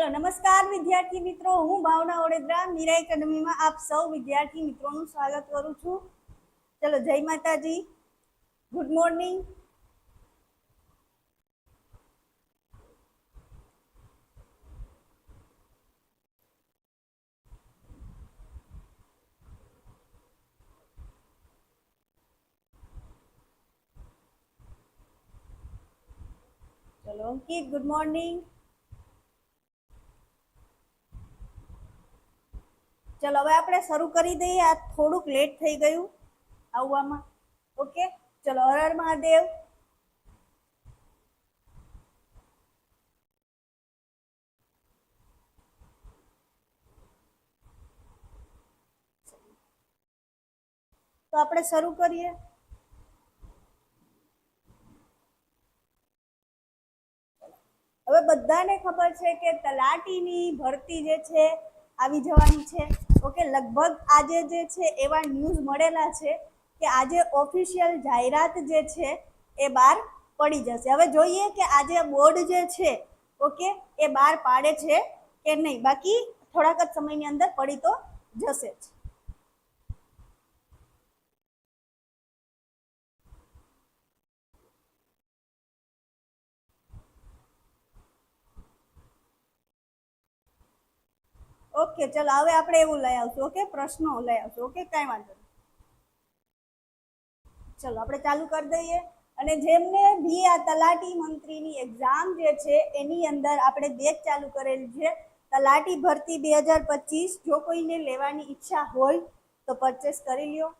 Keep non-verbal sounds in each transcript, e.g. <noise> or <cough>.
ચલો નમસ્કાર વિદ્યાર્થી મિત્રો, હું ભાવના ઓડેદરા મીરા એકેડમીમાં આપ સૌ વિદ્યાર્થી મિત્રોનું સ્વાગત કરું છું. ચલો, જય માતાજી. ગુડ મોર્નિંગ ચલો, અંકિત ગુડ મોર્નિંગ ચલો, હવે આપણે શરૂ કરી દઈએ. આ થોડુંક લેટ થઈ ગયું આવવામાં. ઓકે ચલો હર મહાદેવ. તો આપણે શરૂ કરીએ. હવે બધાને ખબર છે કે તલાટીની ભરતી જે છે, આવી જવાની છે. ઓકે, લગભગ આજે જે છે, એવા ન્યૂઝ મળેલા છે કે આજે ઓફિશિયલ જાહેરાત જે છે, એ બહાર પડી જશે. હવે જોઈએ કે આજે બોર્ડ જે છે, ઓકે, એ બહાર પાડે છે કે નહીં? બાકી થોડાક જ સમયની અંદર પડી તો જશે જ. ઓકે, ચલો, હવે આપણે એવું લઈ આવશું, ઓકે? પ્રશ્નો લઈ આવશું, ઓકે? કાંઈ વાંધો નહીં. ચલો, આપણે ચાલુ કરી દઈએ. અને જેમને બી આ તલાટી મંત્રીની એક્ઝામ જે છે, એની અંદર આપણે બેચ ચાલુ કરેલી છે. તલાટી ભરતી બે હજાર પચીસ, જો કોઈને લેવાની ઈચ્છા હોય, તો પરચેસ કરી લ્યો.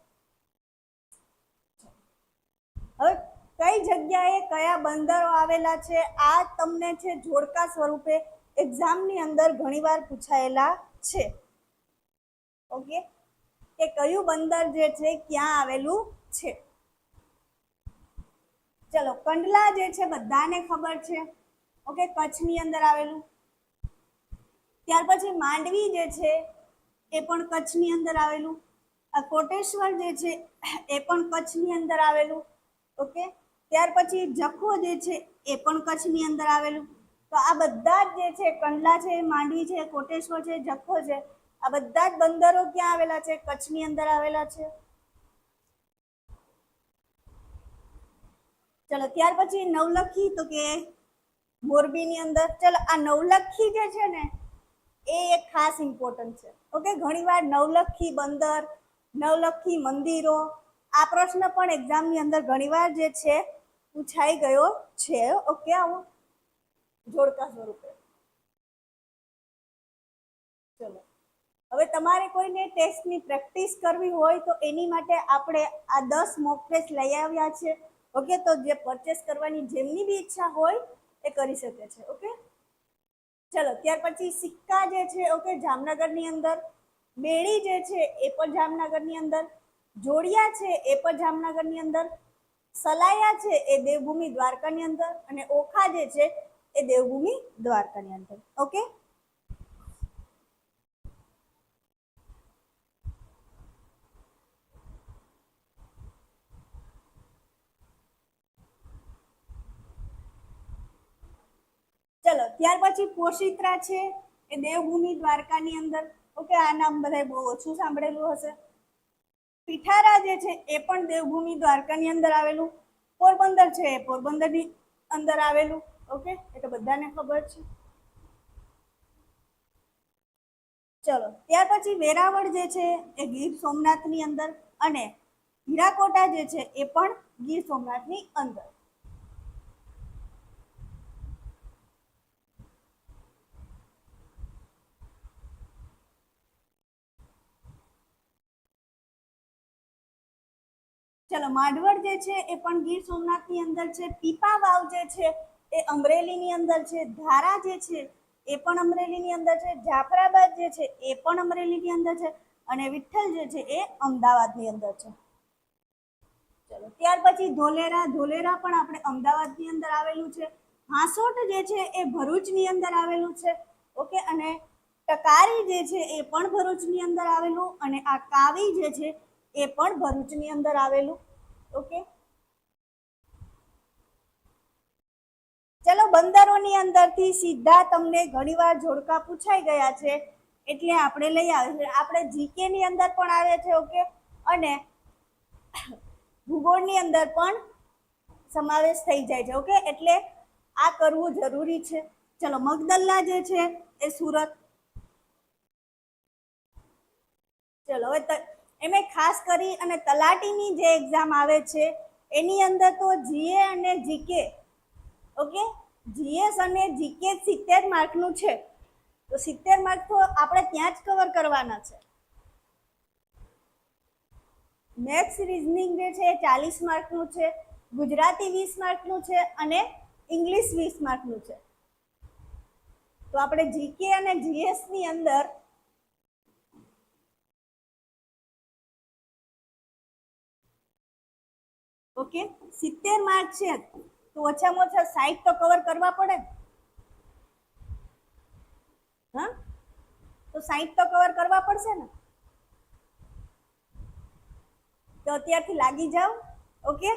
હવે, કઈ જગ્યાએ કયા બંદરો આવેલા છે? આ તમને છે, જોડકા સ્વરૂપે એક્ઝામની અંદર ઘણીવાર પૂછાયેલા. છે. ઓકે કે કયું બંદર જે છે, ક્યાં આવેલું છે? ચલો, કંડલા જે છે, બધાને ખબર છે. ઓકે કચ્છની અંદર આવેલું. ત્યાર પછી માંડવી જે છે, એ પણ કચ્છની અંદર આવેલું. કોટેશ્વર જે છે, એ પણ કચ્છની અંદર આવેલું. ઓકે ત્યાર પછી જખો જે છે, એ પણ કચ્છની અંદર આવેલું. તો આ બધા જ જે છે, કંડલા છે માંડવી છે, કોટેશ્વર છે, જખો છે, આ બધા જ બંદરો ક્યાં આવેલા છે? કચ્છની અંદર આવેલા છે. ચલો, ત્યાર પછી નવલખી તો કે મોરબીની અંદર. ચલો, આ નવલખી જે છે ને, એ એક ખાસ ઇમ્પોર્ટન્ટ છે. ઓકે, ઘણીવાર નવલખી બંદર, નવલખી મંદિરો, આ પ્રશ્ન પણ એક્ઝામની અંદર ઘણીવાર જે છે, પૂછાઈ ગયો છે. ઓકે, આવો. જોડકા સ્વરૂપે. ચલો. હવે તમારે કોઈને ટેસ્ટની પ્રેક્ટિસ કરવી હોય તો એની માટે આપણે આ દસ મોક ટેસ્ટ લઈ આવ્યા છે. ઓકે તો જે પરચેસ કરવાની જેમની બી ઈચ્છા હોય એ કરી શકે છે. ઓકે ચલો, ત્યાર પછી સિક્કા જે છે ઓકે જામનગરની અંદર. બેડી જે છે, એ પણ જામનગરની અંદર. જોડિયા છે, એ પણ જામનગરની અંદર. સલાયા છે, એ દેવભૂમિ દ્વારકાની અંદર. અને ઓખા જે છે એ દેવભૂમિ દ્વારકાની અંદર. ઓકે ચલો, ત્યાર પછી પોશિત્રા છે, એ દેવભૂમિ દ્વારકાની અંદર. ઓકે આ નામ બધાય બહુ ઓછું સાંભળેલું હશે. પીઠારા જે છે, એ પણ દેવભૂમિ દ્વારકાની અંદર આવેલું. પોરબંદર છે, એ પોરબંદરની અંદર આવેલું. ઓકે? એ બધાને ખબર છે? ચલો, ત્યાર પછી વેરાવળ જે છે એ ગીર સોમનાથની અંદર અને હીરાકોટા જે છે એ પણ ગીર સોમનાથની અંદર. ચલો, માંડવડ જે છે એ પણ ગીર સોમનાથની અંદર છે. પીપા વાવ જે છે એ અમરેલીની અંદર છે ધારા જે છે, એ પણ અમરેલીની અંદર છે, જાફરાબાદ જે છે, એ પણ અમરેલીની અંદર છે અને વિઠ્ઠલ જે છે, એ અમદાવાદની અંદર છે. ચલો, ત્યાર પછી ધોલેરા ધોલેરા પણ આપણે અમદાવાદની અંદર આવેલું છે. હાંસોટ જે છે, એ ભરૂચની અંદર આવેલું છે. ઓકે, અને ટકારી જે છે, એ પણ ભરૂચની અંદર આવેલું અને આ કાવી જે છે, એ પણ ભરૂચની અંદર આવેલું. ઓકે ચલો બંદરોની અંદરથી સીધા તમને ઘણીવાર જોડકા પૂછાઈ ગયા છે, એટલે આપણે લઈ આવે છે આપણે જીકે ની અંદર પણ આવે છે ઓકે અને ભૂગોળની અંદર પણ સમાવેશ થઈ જાય છે ઓકે એટલે આ કરવું જરૂરી છે. ચલો મગદલ્લા જે છે, એ સુરત. ચલો, હવે એમે ખાસ કરી અને તલાટીની જે એક્ઝામ આવે છે, એની અંદર તો જીએ અને જીકે ઓકે જીએસ અને જીકે સિત્તેર માર્કનું છે. તો સિત્તેર માર્ક તો આપણે ત્યાં જ કવર કરવાના છે. મેથ્સ રિઝનિંગ જે છે ચાલીસ માર્કનું છે, ગુજરાતી વીસ માર્કનું છે અને ઇંગ્લિશ વીસ માર્કનું છે. તો આપણે જીકે અને જીએસની અંદર ઓકે, સિત્તેર માર્ક છે. તો ઓછામાં ઓછા સાઈઠ તો કવર કરવા પડે હા? તો સાઈઠ તો કવર કરવા પડશે ને. તો અત્યારથી લાગી જાઓ ઓકે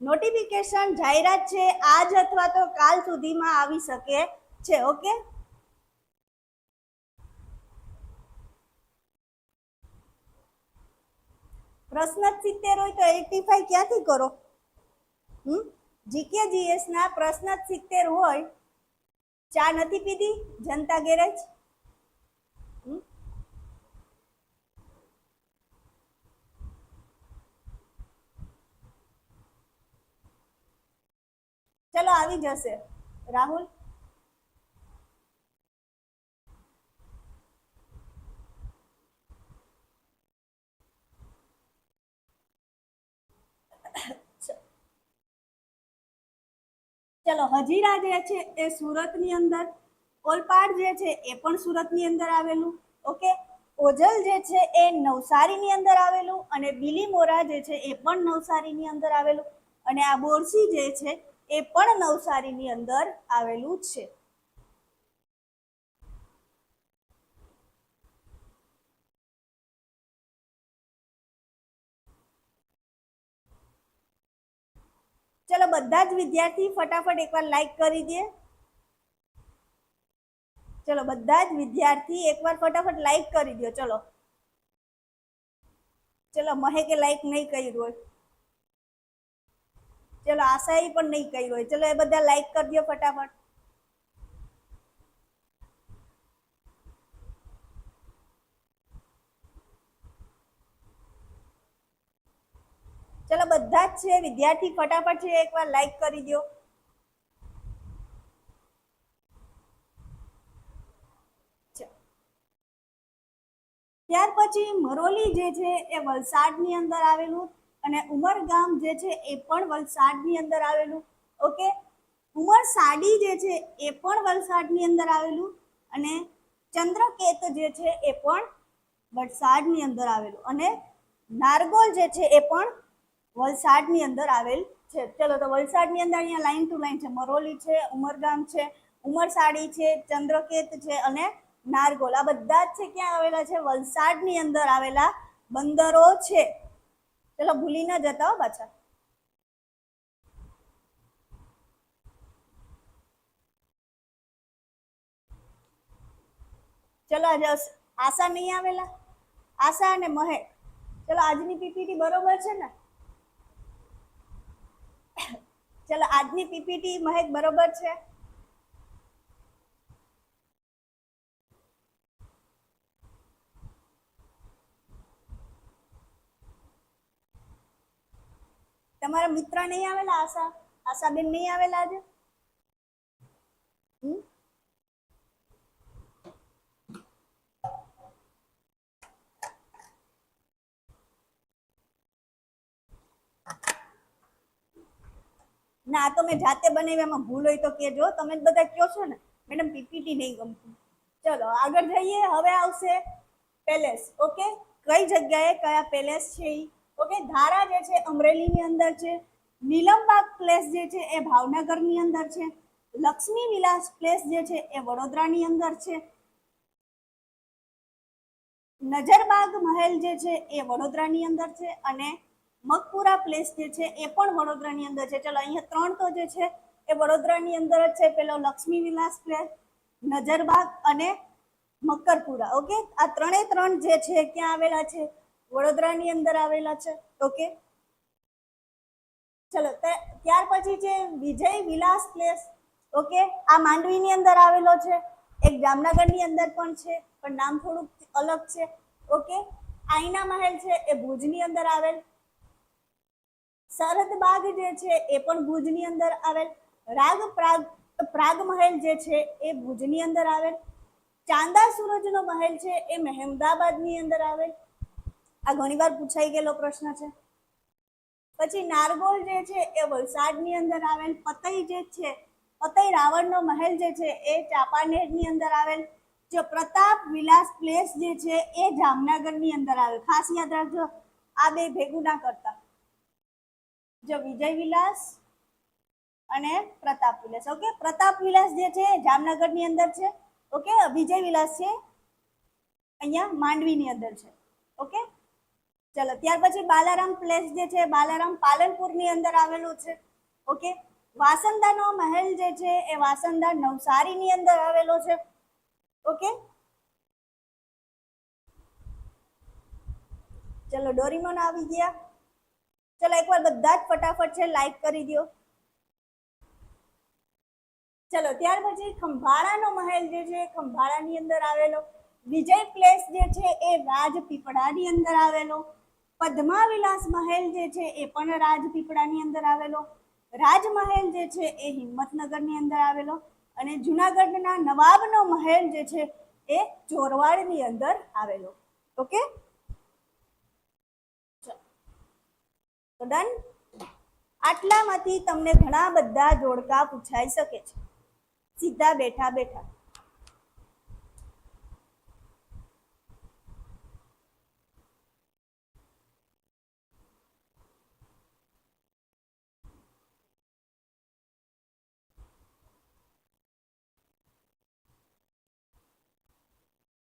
નોટિફિકેશન જાહેરાત છે, આજ અથવા તો કાલ સુધીમાં આવી શકે છે ઓકે પ્રશ્ન સિત્તેર હોય તો એટી ફાઈવ ક્યાંથી કરો? હમ? જીકે જીએસ ના પ્રશ્ન સિત્તેર હોય, ચા નથી પીધી? જનતા ગેરેજ? ચલો, આવી જશે. રાહુલ? ચલો, હજીરા જે છે એ સુરતની અંદર ઓલપાડ જે છે એ પણ સુરતની અંદર આવેલું, ઓકે? ઓજલ જે છે એ નવસારીની અંદર આવેલું અને બિલીમોરા જે છે એ પણ નવસારીની અંદર આવેલું અને આ બોરસી જે છે એ પણ નવસારીની અંદર આવેલું છે. ચલો બધા જ વિદ્યાર્થી ફટાફટ એકવાર લાઈક કરી દે. ચલો બધા જ વિદ્યાર્થી એકવાર ફટાફટ લાઈક કરી દો, ચલો. ચલો મહેકે લાઈક નહીં કર્યું હોય. ચલો આશાએ પણ નહીં કર્યું હોય. ચલો એ બધા લાઈક કરી દો ફટાફટ ચલો બધા જ છે. વિદ્યાર્થી ફટાફટ છે, એકવાર લાઈક કરી દો ત્યાર પછી મરોલી જે છે એ વલસાડની અંદર આવેલું અને ઉમરગામ જે છે એ પણ વલસાડની અંદર આવેલું. ઓકે ઉમરસાડી જે છે એ પણ વલસાડની અંદર આવેલું અને ચંદ્રકેત જે છે એ પણ વલસાડની અંદર આવેલું. અને નારગોલ જે છે એ પણ વલસાડની અંદર આવેલ છે. ચલો, તો વલસાડની અંદર અહીંયા લાઈન ટુ લાઈન છે. મરોલી છે, ઉમરગામ છે, ઉમરસાડી છે, ચંદ્રકેત છે અને નારગોલ. આ બધા જ છે ક્યાં આવેલા છે? વલસાડની અંદર આવેલા બંદરો છે. ચલો, ભૂલી ના જતા હો પાછા. ચલો, આજે આશા નહીં આવેલા? આશા અને મહેક ચલો, આજની પીપીટી બરોબર છે ને? ચલો, આજની પીપીટી મહેક બરોબર છે તમારા મિત્ર નહીં આવેલા, આશા, આશાબેન નહીં આવેલા આજે હમ? ના, તો મેં જાતે બનાવી એમાં ભૂલ હોય તો કહેજો. તમે બધા કહો છો ને. મેડમ, પીપીટી નહીં ગમતું. ચલો, આગળ જઈએ. હવે આવશે પેલેસ, ઓકે? કઈ જગ્યાએ કયા પેલેસ છે એ ઓકે, ધારા જે છે અમરેલીની અંદર છે. નીલમબાગ પ્લેસ જે છે એ ભાવનગરની અંદર છે. લક્ષ્મી વિલાસ પ્લેસ જે છે એ વડોદરાની અંદર છે. નજરબાગ મહેલ જે છે એ વડોદરાની અંદર છે અને મકપુરા પ્લેસ જે છે એ પણ વડોદરાની અંદર છે. ચલો, અહીંયા ત્રણ તો જે છે એ વડોદરાની અંદર જ છે. પેલો લક્ષ્મી વિલાસ પ્લેસ નજરબાગ અને મકરપુરા. ઓકે આ ત્રણે ત્રણ જે છે ક્યાં આવેલા છે? વડોદરાની અંદર આવેલા છે. ઓકે ચલો ત્યાર પછી છે વિજય વિલાસ પ્લેસ ઓકે આ માંડવીની અંદર આવેલો છે. એક જામનગરની અંદર પણ છે, પણ નામ થોડુંક અલગ છે. ઓકે આઈના મહેલ છે એ ભુજની અંદર આવેલ. સરહદ બાગ જે છે એ પણ ભુજની અંદર આવેલ. રાગ પ્રાગ પ્રાગ મહેલ જે છે એ ભુજની અંદર આવેલ. ચાંદા સૂરજનો મહેલ છે એ મહેમદાબાદની અંદર આવેલ. આ ઘણીવાર પૂછાઈ ગયેલો પ્રશ્ન છે. પછી નારગોલ જે છે એ વલસાડની અંદર આવેલ. પતઈ જે છે, પતઈ રાવણનો મહેલ જે છે એ ચાંપાનેરની અંદર આવેલ. જો પ્રતાપ વિલાસ પ્લેસ જે છે એ જામનગરની અંદર આવેલ. ખાસ યાદ રાખજો, આ બે ભેગું ના કરતા. જો વિજય વિલાસ અને પ્રતાપ વિલાસ. ઓકે પ્રતાપ વિલાસ જે છે, જામનગરની અંદર છે. ઓકે વિજય વિલાસ છે, અહીંયા માંડવીની અંદર છે. ઓકે ચલો, ત્યાર પછી બાલારામ પ્લેસ જે છે, બાલારામ પાલનપુરની અંદર આવેલું છે. ઓકે વાસંદાનો મહેલ જે છે, એ વાસંદા નવસારીની અંદર આવેલો છે. ઓકે ચલો, ડોરીમોન આવી ગયા. ચલો એકવાર બધા જ ફટાફટ છે લાઈક કરી દો ચલો, ત્યાર પછી ખંભાળાનો મહેલ જે છે, ખંભાળાની અંદર આવેલો. વિજય પ્લેસ જે છે, એ રાજપીપળાની અંદર આવેલો. પદ્માવિલાસ મહેલ જે છે, એ પણ રાજપીપળાની અંદર આવેલો. રાજમહેલ જે છે, એ હિંમતનગરની અંદર આવેલો. અને જુનાગઢના નવાબનો મહેલ જે છે, એ ચોરવાડની અંદર આવેલો. ઓકે? ડન. આટલામાંથી તમને ઘણા બધા જોડકા પૂછાઈ શકે છે. સીધા બેઠા બેઠા.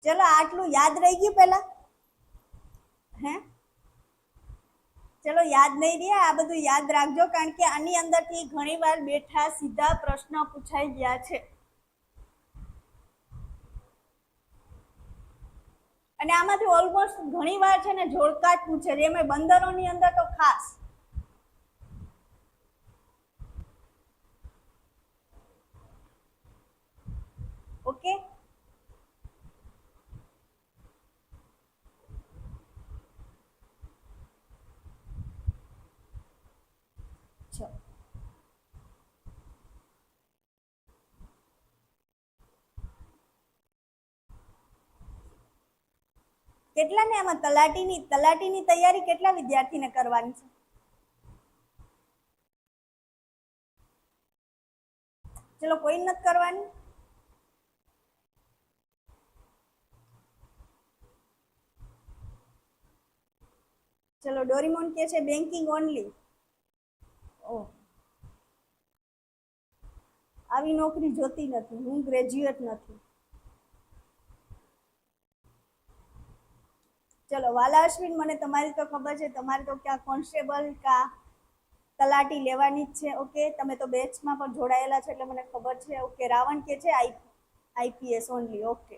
ચલો, આટલું યાદ રહી ગયું પેલા હે? ચલો યાદ નહીં રહે આ બધું યાદ રાખજો કારણ કે આની અંદરથી ઘણી વાર બેઠા સીધા પ્રશ્ન પૂછાઈ ગયા છે. અને આમાંથી ઓલમોસ્ટ ઘણી વાર છે ને જોડકા જ પૂછે છે. એમાં બંદરોની અંદર તો ખાસ ઓકે ચલો કેટલાને આમાં તલાટીની તલાટીની તૈયારી કેટલા વિદ્યાર્થીને કરવાની છે? ચલો, કોઈ નથી કરવાની? ચલો, ડોરીમોન કે છે બેન્કિંગ ઓનલી ઓ. આવી નોકરી જોતી નથી, હું ગ્રેજ્યુએટ નથી. ચલો વાલા અશ્વિન મને તમારી તો ખબર છે, તમારે તો ક્યાં કોન્સ્ટેબલ કા તલાટી લેવાની જ છે, ઓકે? તમે તો બેચમાં પણ જોડાયેલા છો એટલે મને ખબર છે, ઓકે? રાવણ કે છે, આઈ આઈપીએસ ઓનલી ઓકે.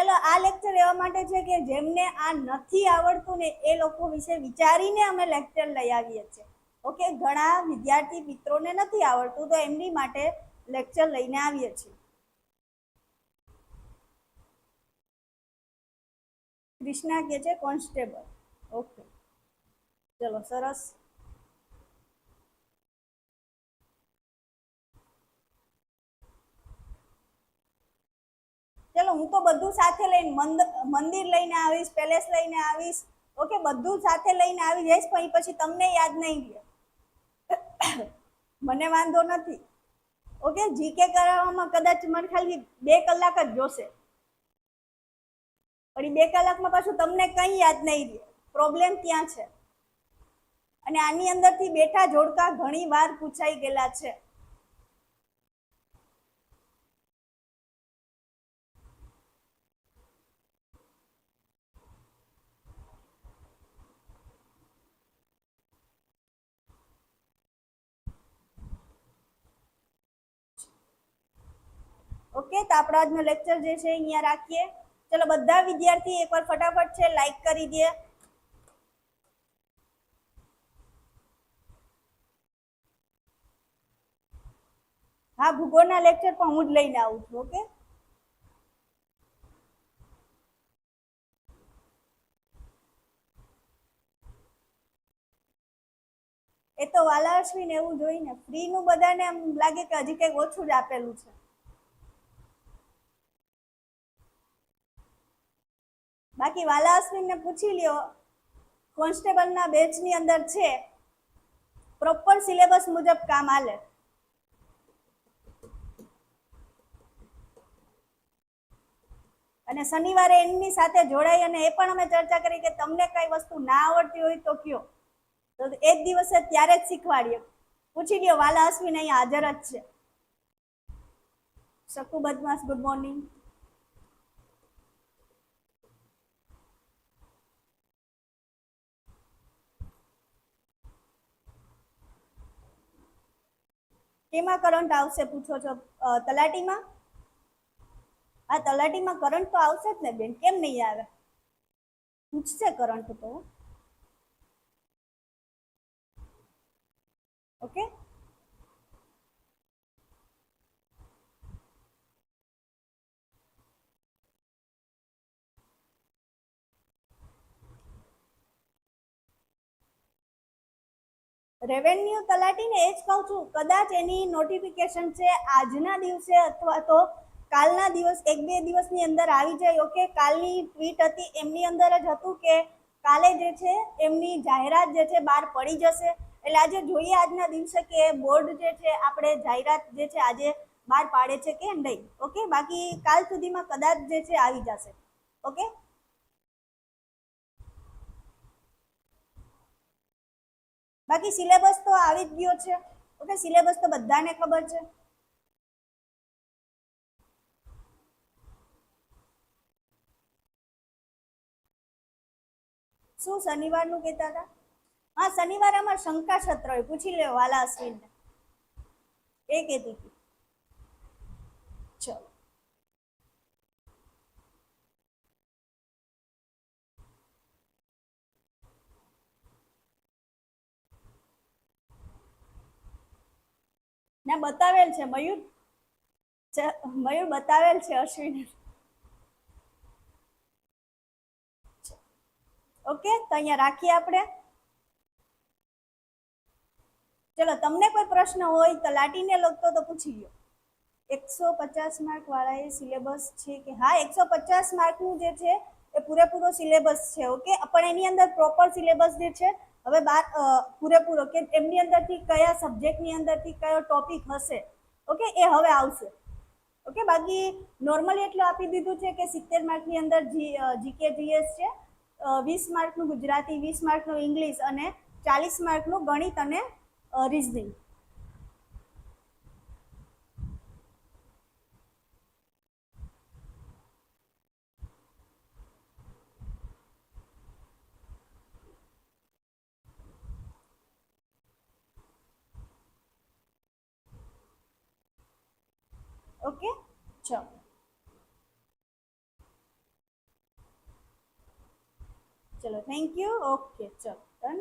ચલો આ લેક્ચર એવા માટે છે કે જેમને આ નથી આવડતું ને એ લોકો વિશે વિચારીને અમે લેક્ચર લઈ આવીએ છીએ. ઓકે ઘણા વિદ્યાર્થી મિત્રોને નથી આવડતું તો એમની માટે લેક્ચર લઈને આવીએ છીએ. કૃષ્ણા કે છે કોન્સ્ટેબલ ઓકે ચલો, સરસ. ચલો, હું તો બધું સાથે લઈને મંદિર લઈને આવીશ, પેલેસ લઈને આવીશ. ઓકે, બધું સાથે લઈને આવી જઈશ, પણ પછી તમને યાદ નહીં રહે. <coughs> મને વાંધો નથી. ઓકે જીકે કરાવવામાં કદાચ મને ખાલી બે કલાક જ જોશે. પણ એ બે કલાકમાં પાછું તમને કંઈ યાદ નહીં રહે. પ્રોબ્લેમ ત્યાં છે? અને આની અંદરથી બેઠા જોડકા ઘણી વાર પૂછાઈ ગયેલા છે. ઓકે, તો આપણો આજનો લેક્ચર જે છે અહીંયા રાખીએ. ચલો, બધા વિદ્યાર્થી એકવાર ફટાફટ છે લાઈક કરી દે. હા, ભૂગોળના લેક્ચર પણ હું જ લઈને આવું છું, ઓકે? એ તો વાલા અશ્વિન એવું જોઈને ફ્રી નું બધાને એમ લાગે કે હજી કંઈક ઓછું જ આપેલું છે. બાકી વાલા અશ્વિનને પૂછી લ્યો, કોન્સ્ટેબલના બેચની અંદર છે. પ્રોપર સિલેબસ મુજબ કામ હાલે. અને શનિવારે એમની સાથે જોડાઈ અને એ પણ અમે ચર્ચા કરી કે તમને કઈ વસ્તુ ના આવડતી હોય તો કયો. તો એક દિવસે ત્યારે જ શીખવાડીએ. પૂછી લ્યો, વાલા અશ્વિન અહીંયા હાજર જ છે. શકુ બદમાશ ગુડ મોર્નિંગ કેમાં કરંટ આવશે, પૂછો છો તલાટીમાં? આ તલાટીમાં કરંટ તો આવશે જ ને બેન, કેમ નહીં આવે? પૂછશે કરંટ તો. ઓકે? રેવન્યુ તલાટીને એ જ કહું છું, કદાચ એની નોટિફિકેશન છે આજના દિવસે અથવા તો કાલના દિવસ, એક બે દિવસની અંદર આવી જાય. ઓકે કાલની ટ્વીટ હતી, એમની અંદર જ હતું કે કાલે જે છે, એમની જાહેરાત જે છે, બહાર પડી જશે. એટલે આજે જોઈએ આજના દિવસે કે બોર્ડ જે છે, આપણે જાહેરાત જે છે, આજે બહાર પાડે છે કે નહીં. ઓકે બાકી કાલ સુધીમાં કદાચ જે છે, આવી જશે. ઓકે બાકી સિલેબસ તો આવી જ ગયો છે. ઓકે, સિલેબસ તો બધાને ખબર છે. શું શનિવારનું કહેતા હતા? હા, શનિવાર આમાં શંકા હોય, પૂછી લે વાલા અશ્વિનને. એ કહેતી હતી ચલો ના, બતાવેલ છે. મયુર? મયુર બતાવેલ છે અશ્વિન ઓકે, તો અહીંયા રાખીએ આપણે. ચલો, તમને કોઈ પ્રશ્ન હોય તો લાટીને લગતો તો પૂછી લો એકસો પચાસ માર્ક વાળા એ સિલેબસ છે કે હા, એકસો પચાસ માર્કનું જે છે એ પૂરેપૂરો સિલેબસ છે, ઓકે? પણ એની અંદર પ્રોપર સિલેબસ જે છે હવે બાર પૂરેપૂરો કે એમની અંદરથી કયા સબ્જેક્ટની અંદરથી કયો ટોપિક હશે, ઓકે, એ હવે આવશે. ઓકે, બાકી નોર્મલી એટલું આપી દીધું છે કે સિત્તેર માર્કની અંદર જી જીકે, જીએસ છે વીસ માર્કનું ગુજરાતી, વીસ માર્કનું ઇંગ્લિશ અને ચાલીસ માર્કનું ગણિત અને રિઝનિંગ. ઓકે? ચલો. ચલો થેન્ક યુ ઓકે ચલો ડન